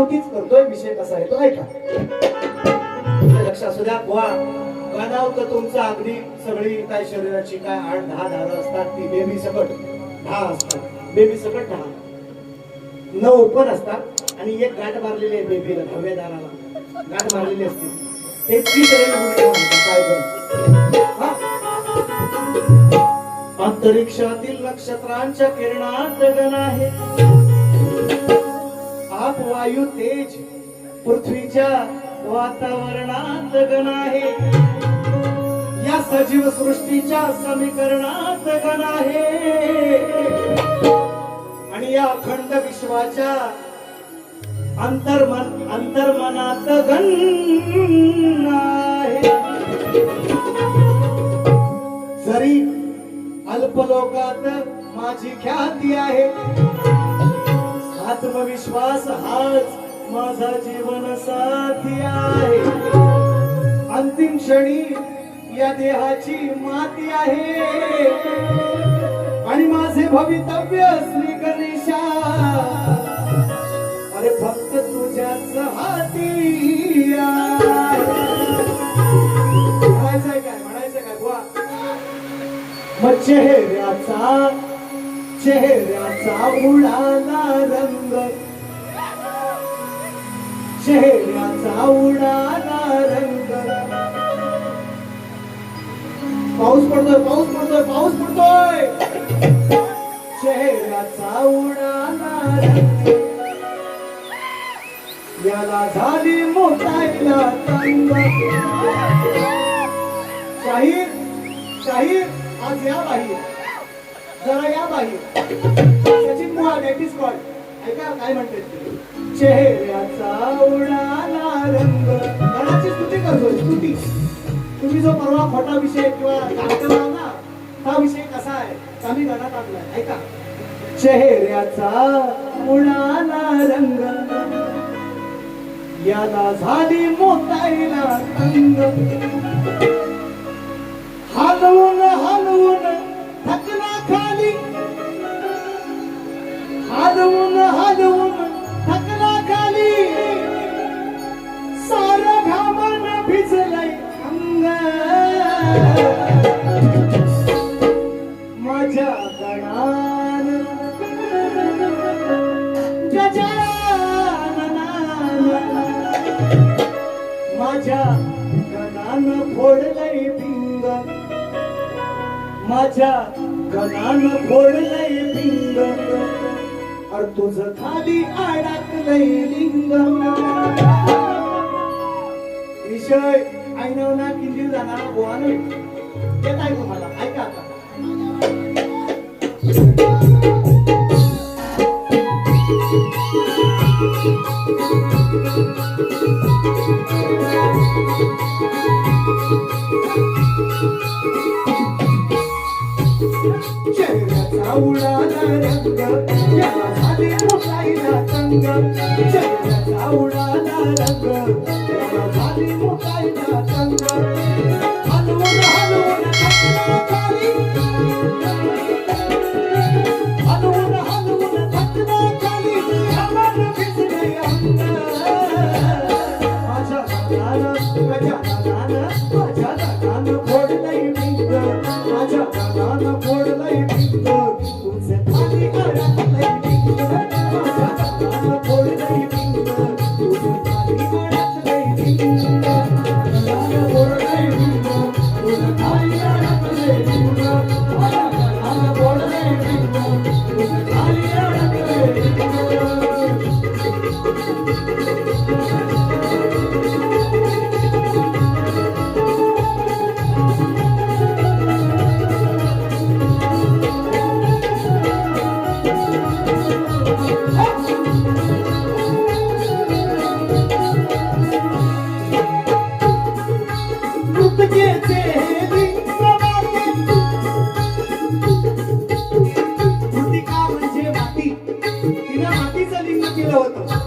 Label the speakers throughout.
Speaker 1: शेवटीच करतोय विषय कसा आहे तो ऐका हे लक्ष असू द्या बुवा गणावतं तुमचं अगदी सगळी काय शरीराची काय आठ दहा दारं असतात ती बेबी सकट दहा असतात. बेबी सकट दहा. नऊ पण असतात आणि एक गाठ मारलेली आहे बेबीला नवव्या दाराला. गाठ मारलेली असते. ते तीस काय अंतरिक्षातील नक्षत्रांच्या किरणात गण आहे. आप वायू तेज पृथ्वीच्या वातावरणात गण आहे. या सजीव सृष्टीच्या समीकरणात गण आहे. आणि या अखंड विश्वाच्या अंतर्मन अंतर्मनात गण आहे. जरी अल्पलोकात माझी ख्याती आहे आत्मविश्वास हाच माझा जीवन साथी आहे. अंतिम क्षणी या देहाची माती आहे. आणि माझे भवितव्य श्री गणेशा. अरे फक्त तुझ्याच हाती आहे. म्हणायचंय काय म्हणायचं काय बुवा? मग चेहऱ्याचा चेहऱ्याचा उडाला रंग. चेहऱ्याचा उडाला रंग. पाऊस पडतोय पाऊस पडतोय पाऊस पडतोय. चेहऱ्याचा उडाला रंग. याला झाली मोठायला तंग. शाहीर शाहीर आज या बाहेर जरा या बाहेर सचिन मोहान एटीस कॉल ऐका काय म्हणते चेहऱ्याचा उडाला रंग. गणाची स्तुती करतोय स्तुती. तुम्ही जो परवा खोटा विषय किंवा नाटक ना हा विषय कसा आहे? कमी आम्ही गणात आणलाय. ऐका. चेहऱ्याचा उडाला रंग. याला झाली मोतायला रंग माझ्या गणान फोडलंय पिंग. माझ्या गणान फोडलंय पिंग. अर तुझ खाली अडकलंय लिंग. विषय ऐनव ना किती जाणार गोवा येत आहे तुम्हाला? ऐका उडाला रंग झाली मोठाईला रंग. you know what? the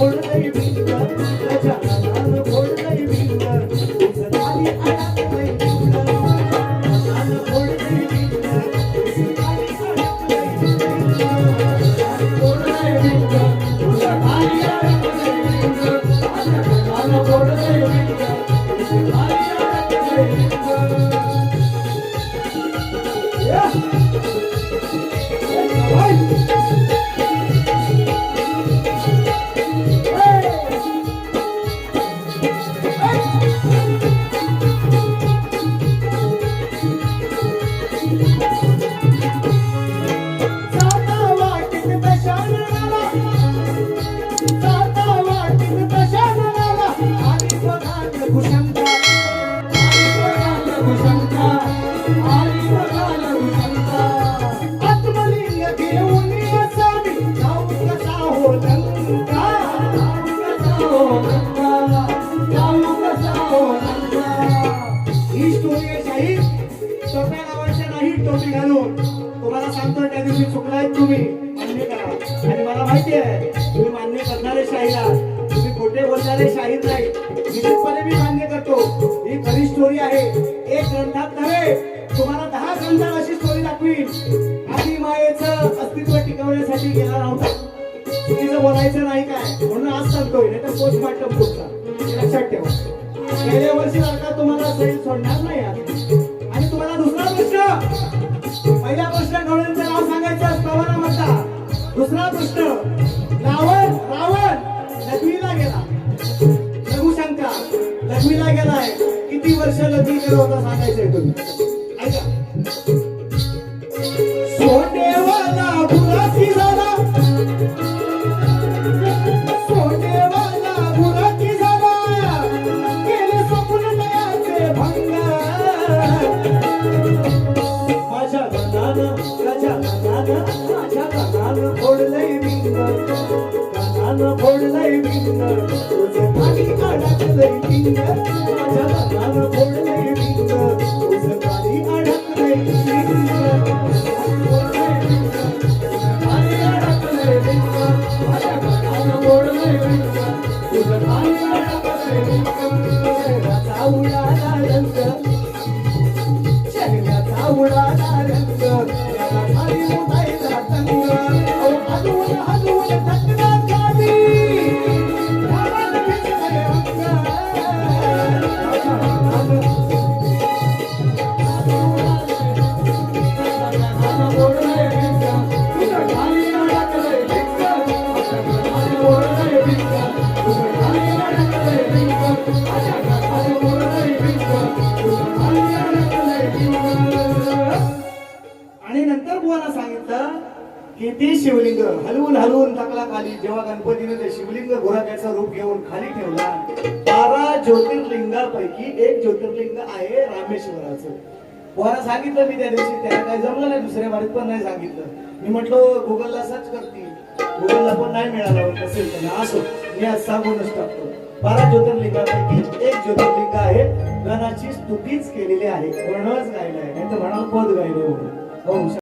Speaker 1: गणानं टोपी घालून तुम्हाला सांगतो त्या दिवशी चुकलाय तुम्ही मान्य करा आणि मला माहिती आहे तुम्ही मान्य करणारे शाहीर आहात तुम्ही खोटे बोलणारे शाहीर नाही निश्चितपणे मी मान्य करतो ही खरी स्टोरी आहे एक ग्रंथात नव्हे तुम्हाला दहा ग्रंथात अशी स्टोरी दाखवीन. आधी मायेचं अस्तित्व टिकवण्यासाठी गेला नव्हता. चुकीचं बोलायचं नाही काय? म्हणून आज सांगतोय नाही तर पोस्टमार्टम पुढचा लक्षात ठेवा. गेल्या वर्षी सरकार तुम्हाला सैल सोडणार नाही आज. आणि तुम्हाला दुसरा प्रश्न. पहिला प्रश्न गवळ्यांचं नाव सांगायचं कवाना म्हणता. दुसरा प्रश्न. रावण रावण लक्ष्मीला गेला. लघुशंका लक्ष्मीला गेलाय. किती वर्ष लग्न गेलो होता सांगायचंय तुम्ही? उडाला रंग शहराचा उडाला रंग त्याला खाली उडायला आणि नंतर बुवाला सांगितलं की ते शिवलिंग हलवून हलवून टाकला खाली जेव्हा गणपतीने ते शिवलिंग घोराक्याचं रूप घेऊन खाली ठेवला बारा ज्योतिर्लिंगापैकी एक ज्योतिर्लिंग आहे रामेश्वराचं. बुवाला सांगितलं मी त्या दिवशी त्याला काही जमलं नाही दुसऱ्या बारीत पण नाही सांगितलं. मी म्हटलं गुगलला सर्च करते. गुगलला पण नाही मिळाला असेल त्यांना असो. मी आज सांगूनच टाकतो. बारा ज्योतिर्लिंगापैकी एक ज्योतिर्लिंग आहे. गणाची स्तुतीच केलेली आहे. वर्णच गायलं आहे. नाही तर म्हणाल पद गायलं म्हणून. हो